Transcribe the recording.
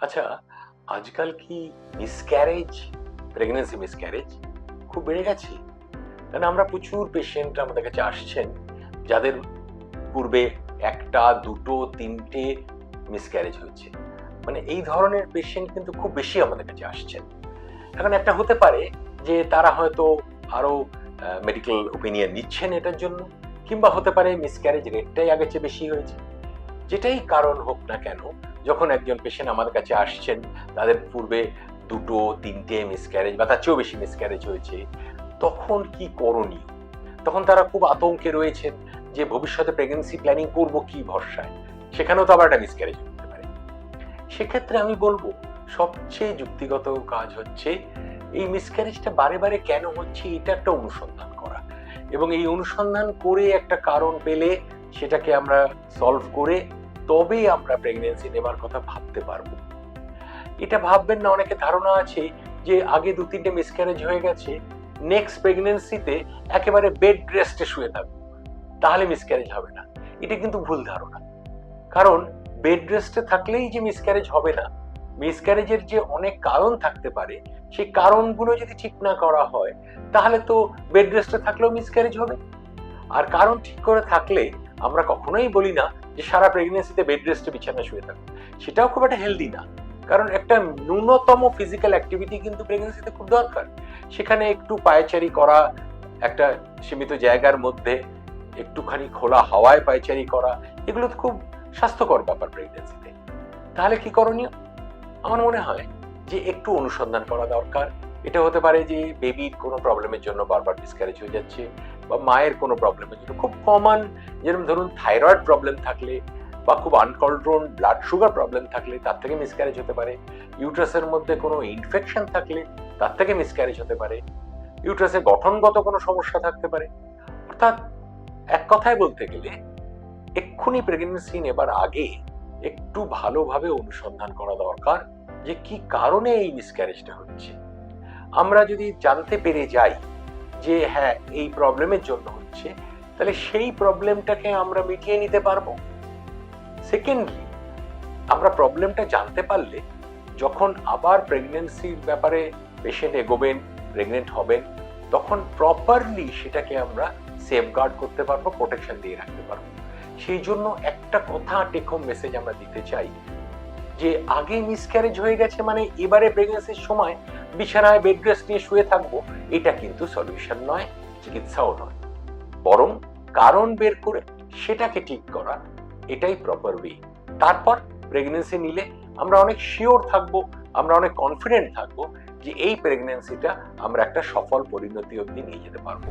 আচ্ছা আজকাল কি মিসক্যারেজ প্রেগনেন্সি মিসক্যারেজ খুব বেড়ে গেছে? কারণ আমরা প্রচুর পেশেন্ট আমাদের কাছে আসছেন, যাদের পূর্বে একটা, দুটো, তিনটে মিসক্যারেজ হয়েছে। মানে এই ধরনের পেশেন্ট কিন্তু খুব বেশি আমাদের কাছে আসছেন। এখন একটা হতে পারে যে তারা হয়তো আরও মেডিকেল ওপিনিয়ন নিচ্ছেন এটার জন্য, কিংবা হতে পারে মিসক্যারেজ রেটটাই আগের চেয়ে বেশি হয়েছে। যেটাই কারণ হোক না কেন যখন একজন পেশেন্ট আমাদের কাছে আসছেন, তাদের পূর্বে দুটো, তিনটে মিসক্যারেজ বা তার চেয়েও বেশি মিসক্যারেজ হয়েছে, তখন কি করণীয়? তখন তারা খুব আতঙ্কে রয়েছেন যে ভবিষ্যতে প্রেগনেন্সি প্ল্যানিং করব কি ভরসায়? সেখানেও তো আবার একটা মিসক্যারেজ হতে পারে। সেক্ষেত্রে আমি বলব, সবচেয়ে যুক্তিগত কাজ হচ্ছে এই মিসক্যারেজটা বারে বারে কেন হচ্ছে এটা একটা অনুসন্ধান করা। এবং এই অনুসন্ধান করে একটা কারণ পেলে সেটাকে আমরা সলভ করে তবেই আমরা প্রেগনেন্সি নেবার কথা ভাবতে পারব। এটা ভাববেন না, অনেকে ধারণা আছে যে আগে দু তিনটে মিসক্যারেজ হয়ে গেছে নেক্সট প্রেগনেন্সিতে একেবারে বেড রেস্টে শুয়ে থাকব, তাহলে মিসক্যারেজ হবে না। এটা কিন্তু ভুল ধারণা। কারণ বেড রেস্টে থাকলেই যে মিসক্যারেজ হবে না মিসক্যারেজের যে অনেক কারণ থাকতে পারে, সেই কারণগুলো যদি ঠিক না করা হয়, তাহলে তো বেড রেস্টে থাকলেও মিসক্যারেজ হবে। আর কারণ ঠিক করে থাকলে আমরা কখনোই বলি না যে সারা প্রেগনেন্সিতে বেড রেস্টে বিছানা শুয়ে থাকবে সেটাও খুব একটা হেলদি না। কারণ একটা ন্যূনতম ফিজিক্যাল অ্যাক্টিভিটি কিন্তু প্রেগনেন্সিতে খুব দরকার। সেখানে একটু পায়চারি করা, একটা সীমিত জায়গার মধ্যে একটুখানি খোলা হাওয়ায় পায়চারি করা, এগুলো তো খুব স্বাস্থ্যকর ব্যাপার প্রেগনেন্সিতে তাহলে কি করণীয়? আমার মনে হয় যে একটু অনুসন্ধান করা দরকার। এটা হতে পারে যে বেবির কোনো প্রবলেমের জন্য বারবার মিসক্যারেজ হয়ে যাচ্ছে বা মায়ের কোনো প্রবলেমের জন্য খুব কমন যেরকম ধরুন থাইরয়েড প্রবলেম থাকলে বা খুব আনকন্ট্রোল ব্লাড সুগার প্রবলেম থাকলে তার থেকে মিসক্যারেজ হতে পারে। ইউট্রাসের মধ্যে কোনো ইনফেকশন থাকলে তার থেকে মিসক্যারেজ হতে পারে। ইউট্রাসের গঠনগত কোনো সমস্যা থাকতে পারে। অর্থাৎ এক কথায় বলতে গেলে এক্ষুনি প্রেগনেন্সি নেবার আগে একটু ভালোভাবে অনুসন্ধান করা দরকার যে কি কারণে এই মিসক্যারেজটা হচ্ছে আমরা যদি জানতে পেরে যাই যে হ্যাঁ এই প্রবলেমের জন্য হচ্ছে তাহলে সেই প্রবলেমটাকে আমরা মিটিয়ে নিতে পারব? সেকেন্ডলি আমরা প্রবলেমটা জানতে পারলে যখন আবার প্রেগনেন্সির ব্যাপারে পেশেন্ট এগোবেন প্রেগনেন্ট হবেন, তখন প্রপারলি সেটাকে আমরা সেফগার্ড করতে পারব প্রোটেকশন দিয়ে রাখতে পারব। সেই জন্য একটা কথা টেক হোম মেসেজ আমরা দিতে চাই, যে আগে মিসক্যারেজ হয়ে গেছে মানে এবারে প্রেগনেন্সির সময় বিছানায় বেড রেস্ট নিয়ে শুয়ে থাকব, এটা কিন্তু সলিউশন নয়, চিকিৎসাও নয়। বরং কারণ বের করে সেটাকে ঠিক করা, এটাই প্রপার ওয়ে তারপর প্রেগনেন্সি নিলে আমরা অনেক শিওর থাকব, আমরা অনেক কনফিডেন্ট থাকব যে এই প্রেগনেন্সিটা আমরা একটা সফল পরিণতি অবধি নিয়ে যেতে পারব।